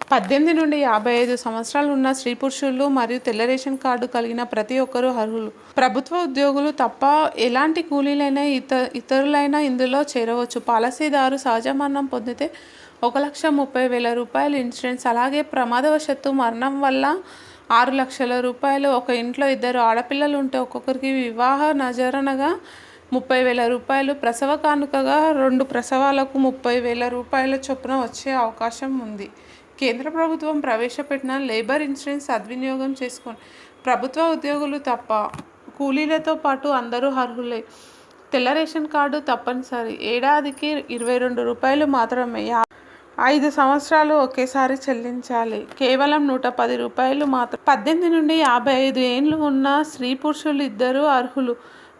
పద్దెనిమిది నుండి యాభై ఐదు సంవత్సరాలు ఉన్న స్త్రీ పురుషులు మరియు తెల్ల రేషన్ కార్డు కలిగిన ప్రతి ఒక్కరూ అర్హులు. ప్రభుత్వ ఉద్యోగులు తప్ప ఎలాంటి కూలీలైనా ఇత ఇతరులైనా ఇందులో చేరవచ్చు. పాలసీదారు సహజ మరణం పొందితే ఒక లక్ష ముప్పై వేల రూపాయలు ఇన్సూరెన్స్ అలాగే ప్రమాదవశత్తు మరణం వల్ల ఆరు లక్షల రూపాయలు ఒక ఇంట్లో ఇద్దరు ఆడపిల్లలు ఉంటే ఒక్కొక్కరికి వివాహ నజరణగా ముప్పై వేల రూపాయలు ప్రసవ కానుకగా రెండు ప్రసవాలకు ముప్పై వేల రూపాయల చొప్పున వచ్చే అవకాశం ఉంది. కేంద్ర ప్రభుత్వం ప్రవేశపెట్టిన లేబర్ ఇన్సూరెన్స్ సద్వినియోగం చేసుకొని ప్రభుత్వ ఉద్యోగులు తప్ప కూలీలతో పాటు అందరూ అర్హులే. తెల్ల రేషన్ కార్డు తప్పనిసరి. ఏడాదికి ఇరవై రెండు రూపాయలు మాత్రమే. ఐదు సంవత్సరాలు ఒకేసారి చెల్లించాలి. కేవలం నూట పది రూపాయలు మాత్రం పద్దెనిమిది నుండి యాభై ఐదు ఏండ్లు ఉన్న స్త్రీ పురుషులు ఇద్దరు అర్హులు.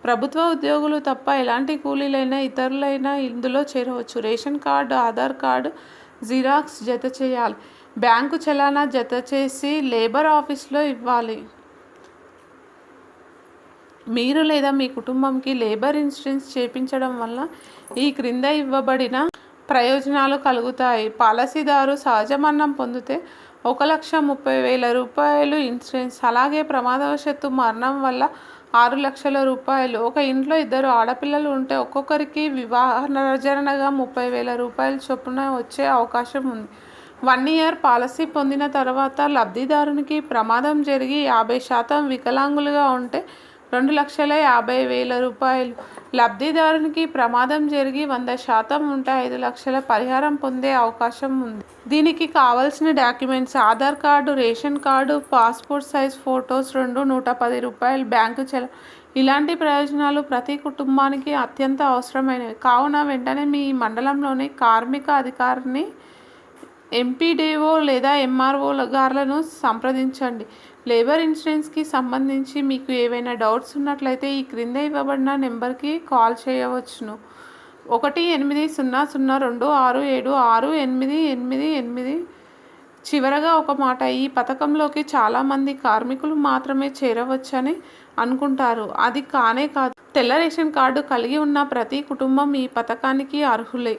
ప్రభుత్వ ఉద్యోగులు తప్ప ఎలాంటి కూలీలైనా ఇతరులైనా ఇందులో చేరవచ్చు. Ration card Aadhaar card xerox జత చేయాలి. బ్యాంకు చలానా జత చేసి లేబర్ ఆఫీస్లో ఇవ్వాలి. మీరు లేదా మీ కుటుంబంకి లేబర్ ఇన్సూరెన్స్ చేపించడం వల్ల ఈ క్రింద ఇవ్వబడిన ప్రయోజనాలు కలుగుతాయి. పాలసీదారు సహజ మరణం పొందితే ఒక లక్ష ముప్పై వేల రూపాయలు ఇన్సూరెన్స్. అలాగే ప్రమాదవశత్తు మరణం వల్ల ఆరు లక్షల రూపాయలు. ఒక ఇంట్లో ఇద్దరు ఆడపిల్లలు ఉంటే ఒక్కొక్కరికి వివాహ నరజరణగా ముప్పై వేల రూపాయల చొప్పున వచ్చే అవకాశం ఉంది. వన్ ఇయర్ పాలసీ పొందిన తర్వాత లబ్ధిదారునికి ప్రమాదం జరిగి యాభై శాతం వికలాంగులుగా ఉంటే రెండు లక్షల యాభై వేల రూపాయలు. లబ్ధిదారునికి ప్రమాదం జరిగి వంద శాతం ఉంటే ఐదు లక్షల పరిహారం పొందే అవకాశం ఉంది. దీనికి కావలసిన documents Aadhaar card ration card passport size photos రెండు నూట పది రూపాయలు బ్యాంకు చెల ఇలాంటి ప్రయోజనాలు ప్రతి కుటుంబానికి అత్యంత అవసరమైనవి. కావున వెంటనే మీ మండలంలోని కార్మిక అధికారిని ఎంపీడీఓ లేదా ఎంఆర్ఓ గారులను సంప్రదించండి. లేబర్ ఇన్సూరెన్స్కి సంబంధించి మీకు ఏవైనా డౌట్స్ ఉన్నట్లయితే ఈ క్రింద ఇవ్వబడిన నెంబర్కి కాల్ చేయవచ్చును. ఒకటి ఎనిమిది సున్నా సున్నా రెండు ఆరు ఏడు ఆరు ఎనిమిది ఎనిమిది ఎనిమిది. చివరగా ఒక మాట ఈ పథకంలోకి చాలామంది కార్మికులు మాత్రమే చేరవచ్చని అనుకుంటారు. అది కానే కాదు. తెల్ల రేషన్ కార్డు కలిగి ఉన్న ప్రతి కుటుంబం ఈ పథకానికి అర్హులే.